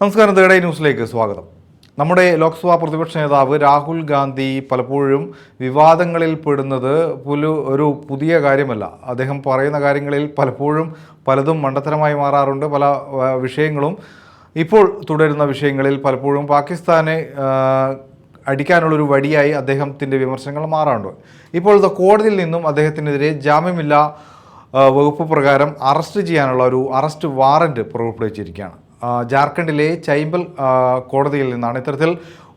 നമസ്കാരം തേടൈ ന്യൂസിലേക്ക് സ്വാഗതം. നമ്മുടെ ലോക്സഭാ പ്രതിപക്ഷ നേതാവ് രാഹുൽ ഗാന്ധി പലപ്പോഴും വിവാദങ്ങളിൽ പെടുന്നത് പുലു ഒരു പുതിയ കാര്യമല്ല. അദ്ദേഹം പറയുന്ന കാര്യങ്ങളിൽ പലപ്പോഴും പലതും മണ്ടത്തരമായി മാറാറുണ്ട്. പല വിഷയങ്ങളും ഇപ്പോൾ തുടരുന്ന വിഷയങ്ങളിൽ പലപ്പോഴും പാകിസ്ഥാനെ അടിക്കാനുള്ളൊരു വടിയായി അദ്ദേഹത്തിന്റെ വിമർശനങ്ങൾ മാറാറുണ്ട്. ഇപ്പോൾ കോടതിയിൽ നിന്നും അദ്ദേഹത്തിനെതിരെ ജാമ്യമില്ല വകുപ്പ് പ്രകാരം അറസ്റ്റ് ചെയ്യാനുള്ള ഒരു അറസ്റ്റ് വാറന്റ് പുറപ്പെടുവിച്ചിരിക്കുകയാണ്. ജാർഖണ്ഡിലെ ചൈമ്പൽ കോടതിയിൽ നിന്നാണ് ഇത്തരത്തിൽ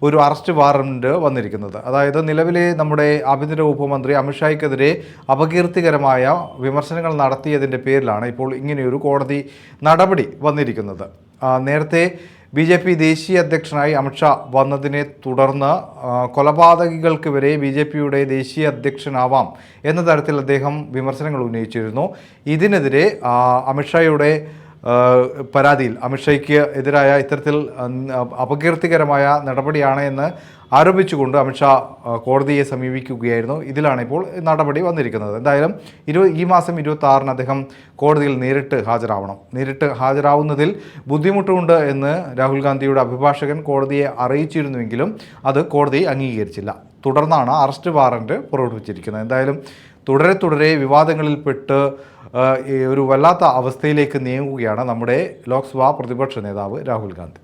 ഒരു അറസ്റ്റ് വാറണ്ട് വന്നിരിക്കുന്നത്. അതായത് നിലവിലെ നമ്മുടെ ആഭ്യന്തര ഉപമന്ത്രി മന്ത്രി അമിത്ഷായ്ക്കെതിരെ അപകീർത്തികരമായ വിമർശനങ്ങൾ നടത്തിയതിന്റെ പേരിലാണ് ഇപ്പോൾ ഇങ്ങനെയൊരു കോടതി നടപടി വന്നിരിക്കുന്നത്. നേരത്തെ ബി ജെ പി ദേശീയ അധ്യക്ഷനായി അമിത്ഷാ വന്നതിനെ തുടർന്ന് കൊലപാതകികൾക്ക് വരെ ബി ജെ പിയുടെ ദേശീയ അധ്യക്ഷനാവാം എന്ന തരത്തിൽ അദ്ദേഹം വിമർശനങ്ങൾ ഉന്നയിച്ചിരുന്നു. ഇതിനെതിരെ അമിത്ഷായുടെ പരാതിയിൽ അമിത്ഷായ്ക്ക് എതിരായ ഇത്തരത്തിൽ അപകീർത്തികരമായ നടപടിയാണ് എന്ന് ആരോപിച്ചുകൊണ്ട് അമിത്ഷാ കോടതിയെ സമീപിക്കുകയായിരുന്നു. ഇതിലാണ് ഇപ്പോൾ നടപടി വന്നിരിക്കുന്നത്. എന്തായാലും ഇരു ഈ മാസം ഇരുപത്തി ആറിന് അദ്ദേഹം കോടതിയിൽ നേരിട്ട് ഹാജരാവണം. നേരിട്ട് ഹാജരാവുന്നതിൽ ബുദ്ധിമുട്ടുണ്ട് എന്ന് രാഹുൽ ഗാന്ധിയുടെ അഭിഭാഷകൻ കോടതിയെ അറിയിച്ചിരുന്നുവെങ്കിലും അത് കോടതി അംഗീകരിച്ചില്ല. തുടർന്നാണ് അറസ്റ്റ് വാറന്റ് പുറപ്പെടുവിച്ചിരിക്കുന്നത്. എന്തായാലും തുടരെ തുടരെ വിവാദങ്ങളിൽപ്പെട്ട് ഒരു വല്ലാത്ത അവസ്ഥയിലേക്ക് നീങ്ങുകയാണ് നമ്മുടെ ലോക്സഭാ പ്രതിപക്ഷ നേതാവ് രാഹുൽ ഗാന്ധി.